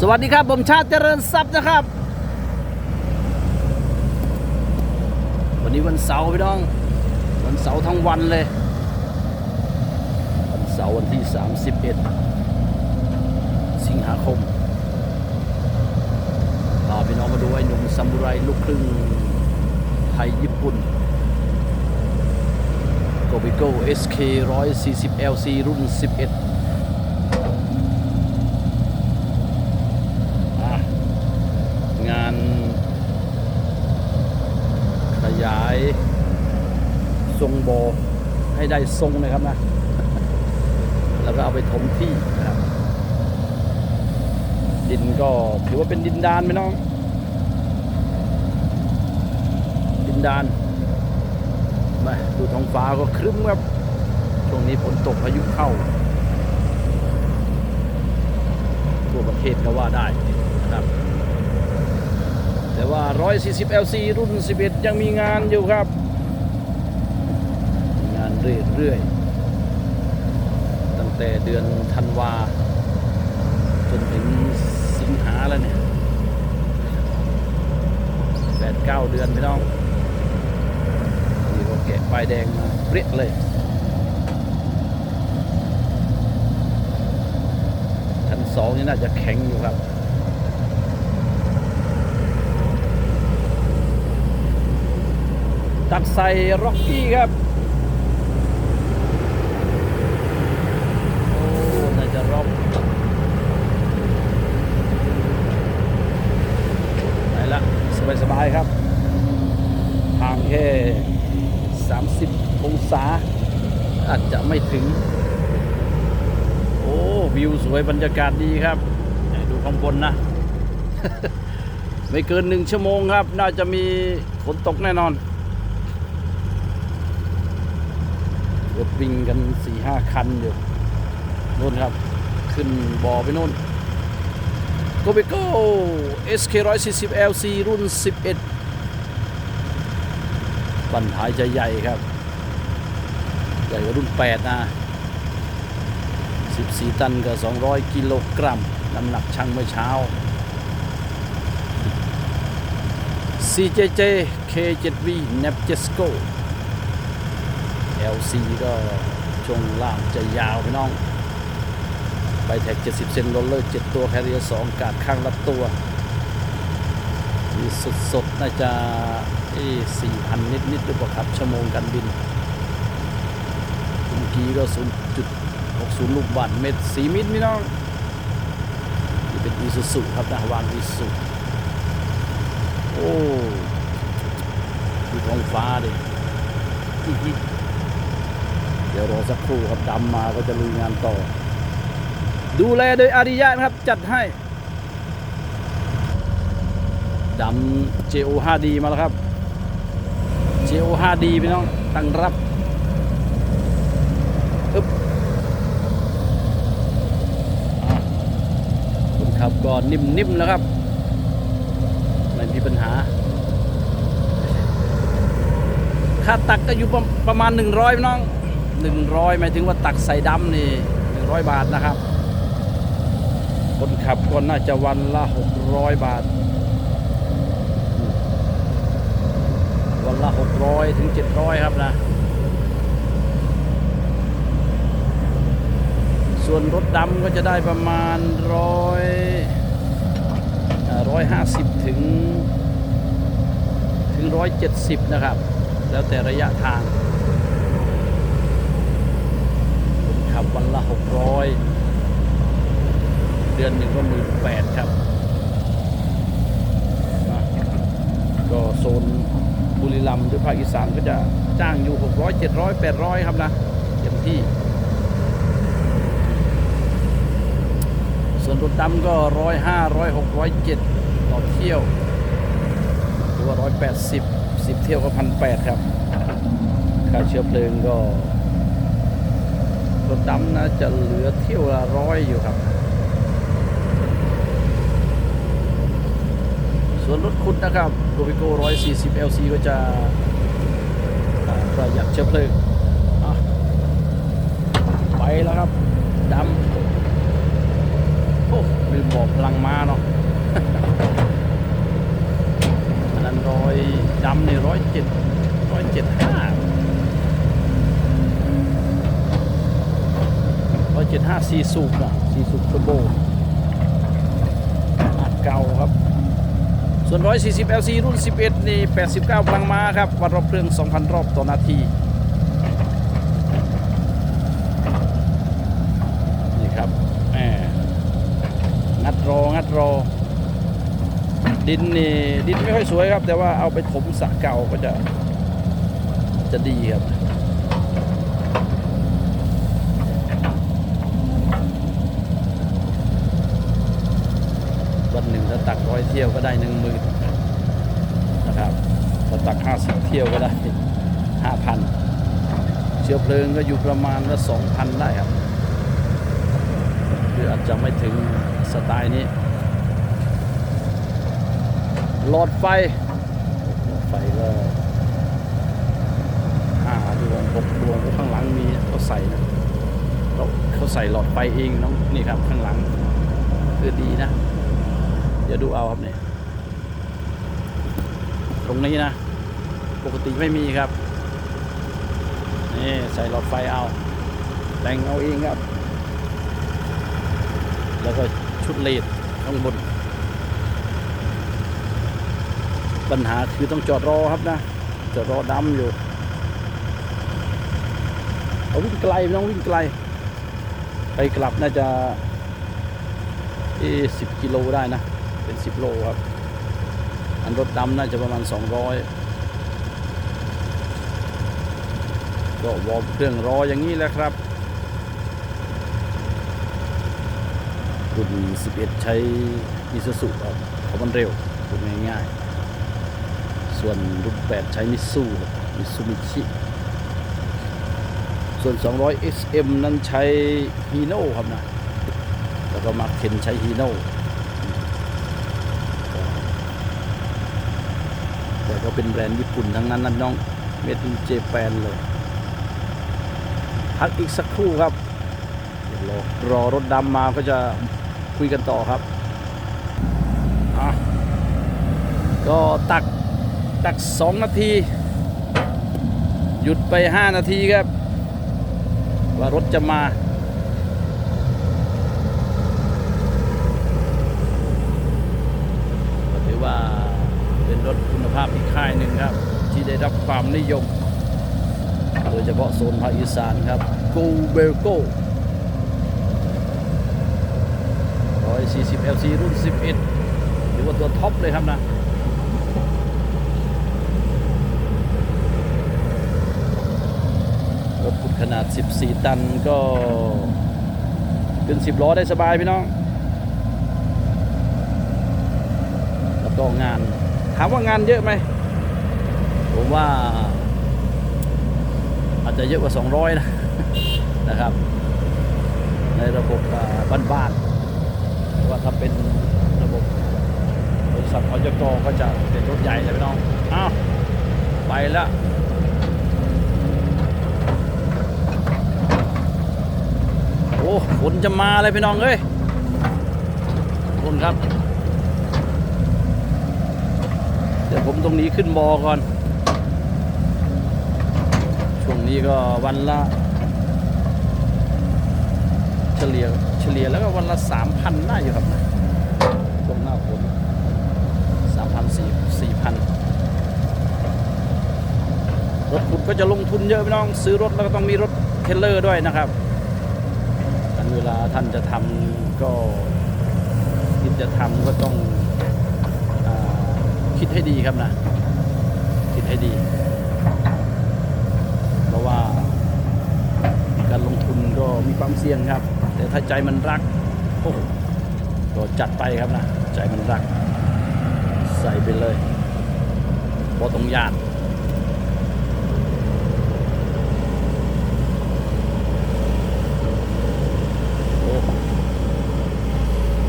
สวัสดีครับ ผมชาติเจริญทรัพย์นะครับ วันนี้วันเสาร์พี่น้อง วันเสาร์ทั้งวันเลย วันเสาร์วันที่ 31 สิงหาคมพาพี่น้องมาดูไอ้หนุ่มซามูไรลูกครึ่งไทยญี่ปุ่นโกบิโก้ SK 140 LC รุ่น 11อะงานขยายทรง โบให้ได้ทรงนะครับนะ แล้วก็เอาไปถมที่นะครับ ดินก็ถือว่าเป็นดินดานไหมน้อง ดินดานมาดูท้องฟ้าก็ครึ้มครับ ช่วงนี้ฝนตกพายุเข้า ทั่วประเทศก็ว่าได้นะครับ แต่ว่า 140 LC รุ่น 11 ยังมีงานอยู่ครับ เรื่อยๆ ตั้งแต่เดือนธันวา จนถึงสิงหาแล้วเนี่ยแปดเก้าเดือนพี่น้องนี่ก็แกะป้ายแดงมาเปรี้ยเลยชั้นสองนี่น่าจะแข็งอยู่ครับตักใส่ร็อกกี้ครับ โอ้ น่าจะรอบ ไปละสบายสบายๆครับทางแค่ 30 องศา อาจจะไม่ถึง โอ้ วิวสวยบรรยากาศดีครับดูข้างบนนะ ไม่เกินหนึ่งชั่วโมงครับ น่าจะมีฝนตกแน่นอนรถวิ่งกันสี่ห้าคันอยู่นู่นครับ ขึ้นบ่อไปนู่นโกเบโก้ SK 140 LC รุ่น 11บันท้ายจใหญ่ครับ ใหญ่กว่ารุ่น 8 นะ 14 ตันกับ 200 กิโลกรัม น้ำหนักชั่งเมื่อเช้า CJJ K7V Napjesco LC ก็ช่วงล่างจะยาวพี่น้องไบแท็ก 70 เซนโรลเลอร์ 7 ตัวแคริเอร์2กาดข้างละตัวมีสดๆน่าจะสี่พันนิดๆหรือเปล่าครับ ชั่วโมงการบินเมื่อกี้ก็ 60 ลูกบาทเมตร4มิลพี่น้องนี่เป็นอีซูซุครับนะวางอีซูโอ้ดูท้องฟ้าดิเดี๋ยวรอสักครู่ครับดำมาก็จะลุยงานต่อ ดูแลโดยอาริยะนะครับจัดให้ดำ JO 5D มาแล้วครับ JO 5D พี่น้องตั้งรับอึ๊บอะ คนขับ ก็นิ่มๆแล้วครับ ไม่มีปัญหา ค่าตักก็อยู่ประประมาณ 100น้อง 100หมายถึงว่าตักใส่ดำนี่100 บาทนะครับ คนขับก็น่าจะวันละ 600 บาท วันละ 600 ถึง 700 ครับนะ วนรถดำก็จะได้ประมาณร้อยร้อยห้าสิบถึงถึงร้อยเจ็ดสิบนะครับ แล้วแต่ระยะทางคนขับวันละ600เดือนหนึ่งก็หมื่นแปดครับ ก็โซนบุรีรัมย์หรือภาคอีสานก็จะจ้างอยู่600 700 800ครับนะเต็มที่ ส่วนรถดำก็105 106 107ต่อเที่ยวหรือว่า180 10เที่ยวก็1,800ครับค่าเชื้อเพลิงก็รถดำนะจะเหลือเที่ยวละร้อยอยู่ครับ ส่วนรถขุดนะครับโรบิโก้140 LC ก็จะประหยัดเชื้อเพลิงไปแล้วครับดำ โอ้ลืมบอบพลังม้าเนาะอันนั้นร้อยดำในร้อยเจ็ดร้อยเจ็ดห้าร้อยเจ็ดห้าสี่สูบนะสี่สูบเทอร์โบอัดเก่าครับ ส่วน 140 LC รุ่น 11 นี่ 89พลังม้าครับ วัดรอบเครื่อง 2,000 รอบต่อนาที นี่ครับแหมงัด รองัดรอ ดินนี่ดินไม่ค่อยสวยครับ แต่ว่าเอาไปถมสระเก่าก็จะ จะดีครับวันหนึ่งถ้าตักร้อยเที่ยวก็ได้หนึ่งหมื่นนะครับถ้าตักห้าสิบเที่ยวก็ได้ห้าพันเชื้อเพลิงก็อยู่ประมาณละสองพันได้ครับ คืออาจจะไม่ถึงสไตล์นี้ หลอดไฟ หลอดไฟก็ห้าดวงหกดวงข้างหลังมีเขาใส่นะเขาเขาใส่หลอดไฟเองน้องนี่ครับข้างหลัง คือดีนะ เดี๋ยวดูเอาครับเนี่ยตรงนี้นะ ปกติไม่มีครับ นี่ ใส่หลอดไฟเอาแต่งเอาเองครับ แล้วก็ชุดเลดข้างบน ปัญหาคือต้องจอดรอครับนะ จอดรอดำอยู่เอาวิ่งไกลไม่ต้องวิ่งไกล ไปกลับน่าจะเอสิบกิโลได้นะ เป็น10โลครับ อันรถดำน่าจะประมาณ200ก็วอร์มเครื่องรออย่างนี้แหละครับ รุ่น11 ใช้มิซูซุครับเพราะมันเร็วพูดง่ายๆ ส่วนรุ่น8 ใช้มิซูมิซูมิชิส่วน 200 SM นั้นใช้ฮีโน่ครับนะแล้วก็มาเคนใช้ฮีโน่แต่ก็เป็นแบรนด์ญี่ปุ่นทั้งนั้นนะน้องเมดินเจแปนเลยพักอีกสักครู่ครับรอรอรถดำมาก็จะ คุยกันต่อครับอะก็ตักตักสองนาที หยุดไปห้านาทีครับ ว่ารถจะมา ก็ถือว่าเป็นรถคุณภาพอีกค่ายหนึ่งครับ ที่ได้รับความนิยม โดยเฉพาะโซนภาคอีสานครับกูเบลโก้ 140 LC รุ่น 11ถือว่าตัวท็อปเลยครับนะรถขุดขนาด 14 ตันก็ขึ้น 10 ล้อได้สบายพี่น้อง แล้วก็งาน ถามว่างานเยอะไหม ผมว่า อาจจะเยอะกว่า 200 นะ นะครับ ในระบบบ้านๆ ว่าถ้าเป็นระบบบริษัทอจกก็จะเป็นรถใหญ่เลยพี่น้องอ้าวไปแล้วโอ้ฝนจะมาเลยพี่น้องเอ้ยฝนครับ เดี๋ยวผมตรงนี้ขึ้นบอก่อน ช่วงนี้ก็วันละ เฉลี่ยเฉลี่ยแล้วก็วันละสามพันได้อยู่ครับนะช่วงหน้าฝนสามพันสี่สี่พันรถขุดก็จะลงทุนเยอะพี่น้อง ซื้อรถแล้วก็ต้องมีรถเทรลเลอร์ด้วยนะครับอันเวลาท่านจะทำก็คิดจะทำก็ต้องอคิดให้ดีครับนะคิดให้ดี เพราะว่าการลงทุนก็มีความเสี่ยงครับ แต่ถ้าใจมันรักโอ้โหก็จัดไปครับนะ ใจมันรัก ใส่ไปเลยพอตรงยาน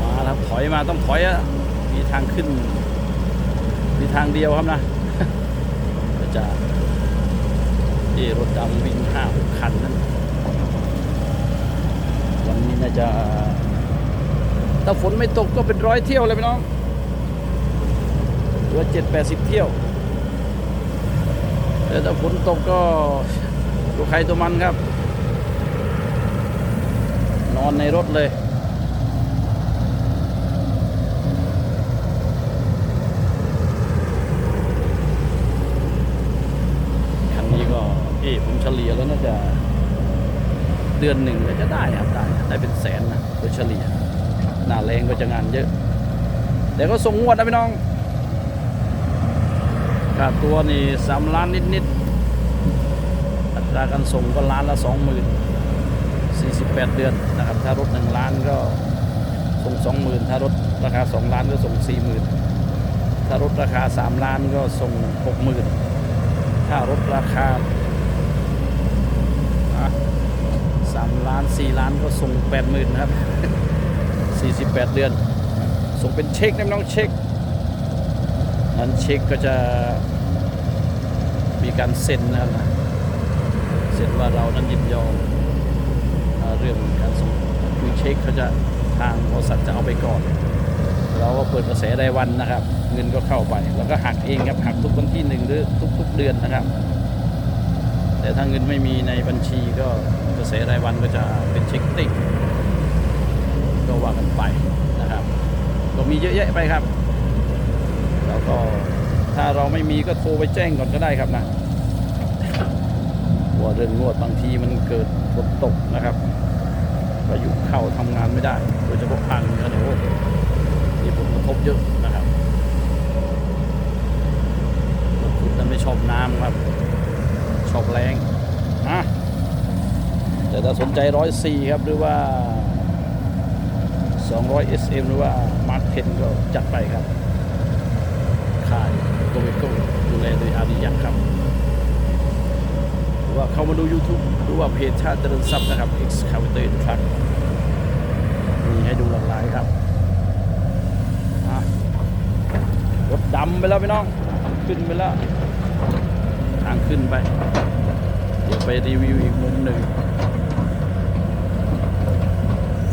มาแล้วถอยมาต้องถอยอะมีทางขึ้น มีทางเดียวครับนะจะที่รถดำวิ่งห้าหกคันนั่น วันนี้น่าจะ ถ้าฝนไม่ตกก็เป็นร้อยเที่ยวเลยพี่น้องหรือว่าเจ็ดแปดสิบเที่ยว แต่ถ้าฝนตกก็ตัวใครตัวมันครับ นอนในรถเลยคันนี้ก็เอผมเฉลี่ยแล้วน่าจะเดือนหนึ่งก็จะได้ครับ ได้เป็นแสนนะโดยเฉลี่ย หน้าแรงก็จะงานเยอะ แต่ก็ส่งงวดนะพี่น้องค่าตัวนี่สามล้านนิดๆอัตราการส่งก็ล้านละสองหมื่นสี่สิบแปดเดือนนะครับ ถ้ารถหนึ่งล้านก็ส่งสองหมื่นถ้ารถราคาสองล้านก็ส่งสี่หมื่นถ้ารถราคาสามล้านก็ส่งหกหมื่นถ้ารถราคาสาม ล้านสี่ล้านก็ส่งแปดหมื่นนะครับสี่สิบแปดเดือน ส่งเป็นเช็คนะพี่น้องเช็คนั้นเช็คก็จะมีการเซ็นนะครับเซ็นว่าเรานั้นยินยอมเอ่อเรื่องการส่งคือเช็คเขาจะทางบริษัทจะเอาไปก่อน เราก็เปิดกระแสรายวันนะครับ เงินก็เข้าไป แล้วก็หักเองครับหักทุกวันที่หนึ่งหรือทุกๆเดือนนะครับ แต่ถ้าเงินไม่มีในบัญชีก็ กระแสรายวันก็จะเป็นเช็คติกก็ว่ากันไปนะครับ ก็มีเยอะแยะไปครับ แล้วก็ถ้าเราไม่มีก็โทรไปแจ้งก่อนก็ได้ครับนะว่าเรื่องนวดบางทีมันเกิดฝนตกนะครับพายุเข้าทำงานไม่ได้ โดยเฉพาะภาคเหนือเนี่ยโอ้มีผลกระทบเยอะนะครับรถขุดนั้นไม่ชอบน้ำครับ ชอบแรงอะ แต่ถ้าสนใจร้อยสี่ครับหรือว่า200 SM หรือว่า Mark 10ก็จัดไปครับค่ายโกเวโกดูแลโดยอาริยักษ์ครับ หรือว่าเข้ามาดู YouTube หรือว่าเพจชาติเจริญทรัพย์นะครับ Excavator Truck มีให้ดูหลากหลายครับรถดำไปแล้วพี่น้อง ขึ้นไปแล้ว ทางขึ้นไป เดี๋ยวไปรีวิวอีกมุมหนึ่ง